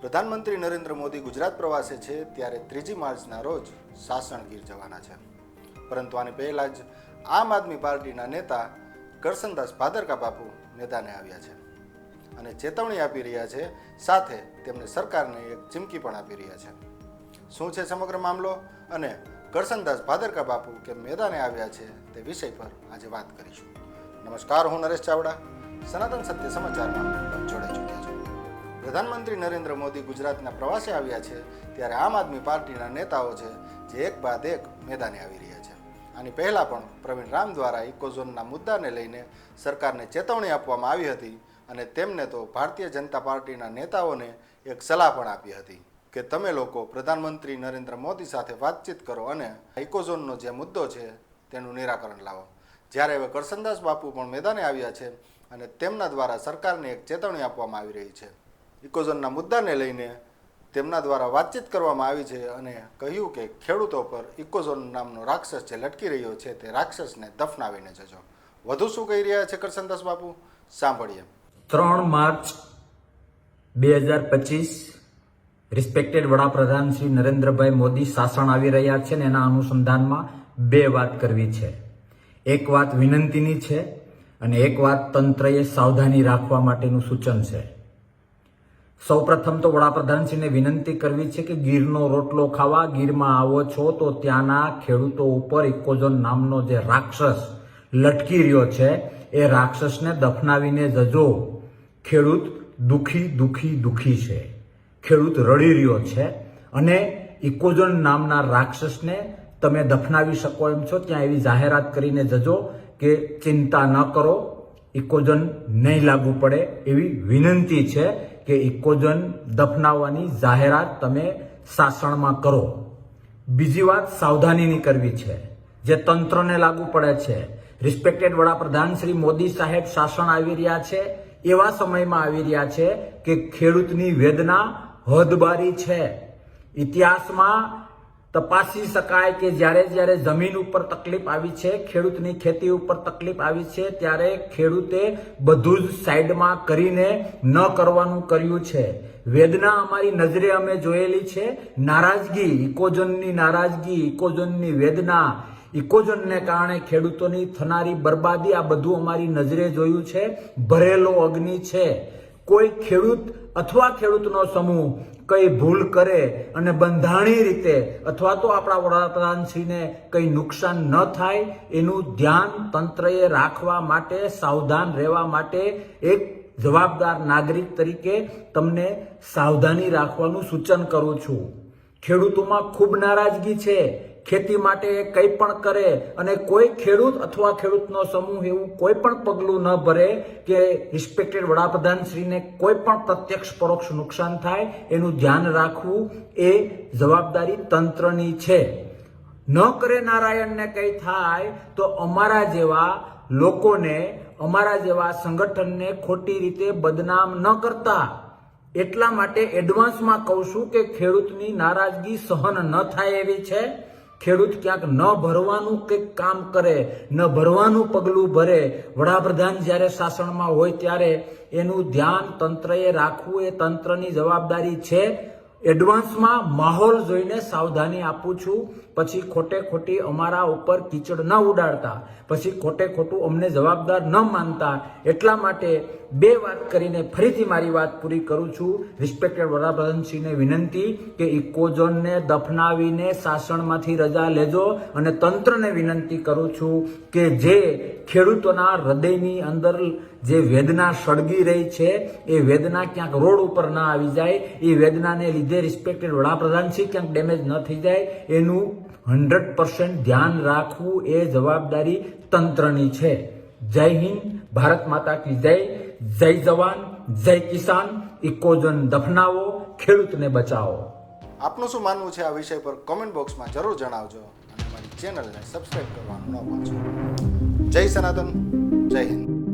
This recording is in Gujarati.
પ્રધાનમંત્રી નરેન્દ્ર મોદી ગુજરાત પ્રવાસે છે ત્યારે ત્રીજી માર્ચના રોજ સાસણ ગીર જવાના છે. પરંતુ આની પહેલાં જ આમ આદમી પાર્ટીના નેતા કરસનદાસ ભાદરકા બાપુ મેદાને આવ્યા છે અને ચેતવણી આપી રહ્યા છે. સાથે તેમને સરકારને એક ચીમકી પણ આપી રહ્યા છે. શું છે સમગ્ર મામલો અને કરસનદાસ ભાદરકા બાપુ કે મેદાને આવ્યા છે તે વિષય પર આજે વાત કરીશું. નમસ્કાર, હું નરેશ ચાવડા. સનાતન સત્ય સમાચારમાં જોડાઈ ચૂક્યા છો. પ્રધાનમંત્રી નરેન્દ્ર મોદી ગુજરાતના પ્રવાસે આવ્યા છે, ત્યારે આમ આદમી પાર્ટીના નેતાઓ છે, જે એક બાદ એક મેદાને આવી રહ્યા છે. આની પહેલાં પણ પ્રવીણ રામ દ્વારા ઇકોઝોનના મુદ્દાને લઈને સરકારને ચેતવણી આપવામાં આવી હતી અને તેમને તો ભારતીય જનતા પાર્ટીના નેતાઓને એક સલાહ પણ આપી હતી કે તમે લોકો પ્રધાનમંત્રી નરેન્દ્ર મોદી સાથે વાતચીત કરો અને ઇકોઝોનનો જે મુદ્દો છે, તેનું નિરાકરણ લાવો. જ્યારે હવે કરસનદાસ બાપુ પણ મેદાને આવ્યા છે અને તેમના દ્વારા સરકારને એક ચેતવણી આપવામાં આવી રહી છે. ઇકોઝોનના મુદ્દાને લઈને તેમના દ્વારા વાતચીત કરવામાં આવી છે અને કહ્યું કે ખેડૂતો પર ઇકોઝોન નામનો રાક્ષસ જે લટકી રહ્યો છે તે રાક્ષસને દફનાવીને જજો. વધુ શું કહી રહ્યા છે કરસનદાસ બાપુ? સાંભળીએ. ત્રણ માર્ચ બે હજાર પચીસ રિસ્પેક્ટેડ વડાપ્રધાન શ્રી નરેન્દ્રભાઈ મોદી શાસન આવી રહ્યા છે ને એના અનુસંધાનમાં બે વાત કરવી છે. એક વાત વિનંતીની છે અને એક વાત તંત્રએ સાવધાની રાખવા માટેનું સૂચન છે. સૌપ્રથમ તો વડાપ્રધાનશ્રીને વિનંતી કરવી છે કે ગીરનો રોટલો ખાવા, ગીરમાં આવો છો તો ત્યાંના ખેડૂતો ઉપર ઇકોઝોન નામનો જે રાક્ષસ લટકી રહ્યો છે, એ રાક્ષસને દફનાવીને જજો. ખેડૂત દુખી દુખી દુખી છે. ખેડૂત રડી રહ્યો છે અને ઇકોઝોન નામના રાક્ષસને તમે દફનાવી શકો એમ છો, ત્યાં એવી જાહેરાત કરીને જજો કે ચિંતા ન કરો. ઇકોઝોન નહીં લાગુ પડે એવી વિનંતી છે કે ઇકોઝોન દફનાવવાની જાહેરાત તમે શાસનમાં કરો. બીજી વાત સાવધાનીની કરવી છે. જે તંત્રને લાગુ પડે છે. રિસ્પેક્ટેડ વડાપ્રધાન શ્રી મોદી સાહેબ શાસન આવી રહ્યા છે. એવા સમયમાં આવી રહ્યા છે કે ખેડૂતની વેદના હદબારી છે. ઇતિહાસમાં તપાસી શકાય કે જ્યારે જ્યારે જમીન ઉપર તકલીફ આવી છે, ખેડૂતની ખેતી ઉપર તકલીફ આવી છે, ત્યારે ખેડૂતે બધું જ સાઈડમાં કરીને ન કરવાનું કર્યું છે. વેદના અમારી નજરે અમે જોયેલી છે. નારાજગી ઇકોઝોનની નારાજગી ઇકોઝોનની વેદના ઇકોઝોનને કારણે ખેડૂતોની થનારી બરબાદી આ બધું અમારી નજરે જોયું છે. ભરેલો અગ્નિ છે. કોઈ ખેડૂત અથવા ખેડૂતનો સમૂહ કઈ ભૂલ કરે અને બંધાણી રીતે અથવા તો આપણા વડાપ્રધાનશ્રીને કંઈ નુકસાન ન થાય, એનું ધ્યાન તંત્રએ રાખવા માટે, સાવધાન રહેવા માટે એક જવાબદાર નાગરિક તરીકે તમને સાવધાની રાખવાનું સૂચન કરું છું. ખેડૂતોમાં ખૂબ નારાજગી છે. ખેતી માટે કંઈ પણ કરે અને કોઈ ખેડૂત અથવા ખેડૂતનો સમૂહ એવું કોઈ પણ પગલું ન ભરે કે રિસ્પેક્ટેડ વડાપ્રધાન શ્રીને કોઈ પણ પ્રત્યક્ષ પરોક્ષ નુકસાન થાય, એનું ધ્યાન રાખવું એ જવાબદારી તંત્રની છે. ન કરે નારાયણને કંઈ થાય તો અમારા જેવા લોકોને, અમારા જેવા સંગઠનને ખોટી રીતે બદનામ ન કરતા. એટલા માટે એડવાન્સમાં કહું છું કે ખેડૂતની નારાજગી સહન ન થાય એવી છે. ખેડૂત ક્યાંક ન ભરવાનું કંઈક કામ કરે, ન ભરવાનું પગલું ભરે, વડાપ્રધાન જ્યારે શાસનમાં હોય ત્યારે એનું ધ્યાન તંત્રએ રાખવું એ તંત્રની જવાબદારી છે. એડવાન્સમાં માહોલ જોઈને સાવધાની આપું છું. પછી ખોટે ખોટી અમારા ઉપર કીચડ ન ઉડાડતા. પછી ખોટે ખોટું અમને જવાબદાર ન માનતા. એટલા માટે બે વાત કરીને ફરીથી મારી વાત પૂરી કરું છું. રિસ્પેક્ટેડ વડાપ્રધાનશ્રીને વિનંતી કે ઇકોઝોનને દફનાવીને શાસનમાંથી રજા લેજો અને તંત્રને વિનંતી કરું છું કે જે ખેડૂતોના હૃદયની અંદર જે વેદના સળગી રહી છે, એ વેદના ક્યાંક રોડ ઉપર ના આવી જાય, એ વેદનાને લીધે રિસ્પેક્ટેડ વડાપ્રધાનશ્રી ક્યાંક ડેમેજ ન થઈ જાય, એનું હંડ્રેડ પર્સન્ટ ધ્યાન રાખવું એ જવાબદારી તંત્રની છે. જય હિન્દ, ભારત માતા કી જય. જય જવાન જય કિસાન ઇકોજન દફનાવો, ખેડૂતને બચાવો. આપનું શું માનવું છે આ વિષય પર કોમેન્ટ બોક્સમાં જરૂર જણાવજો અને અમારી ચેનલને સબસ્ક્રાઇબ કરવાનું ન ભૂલશો. જય સનાતન, જય હિન્દ.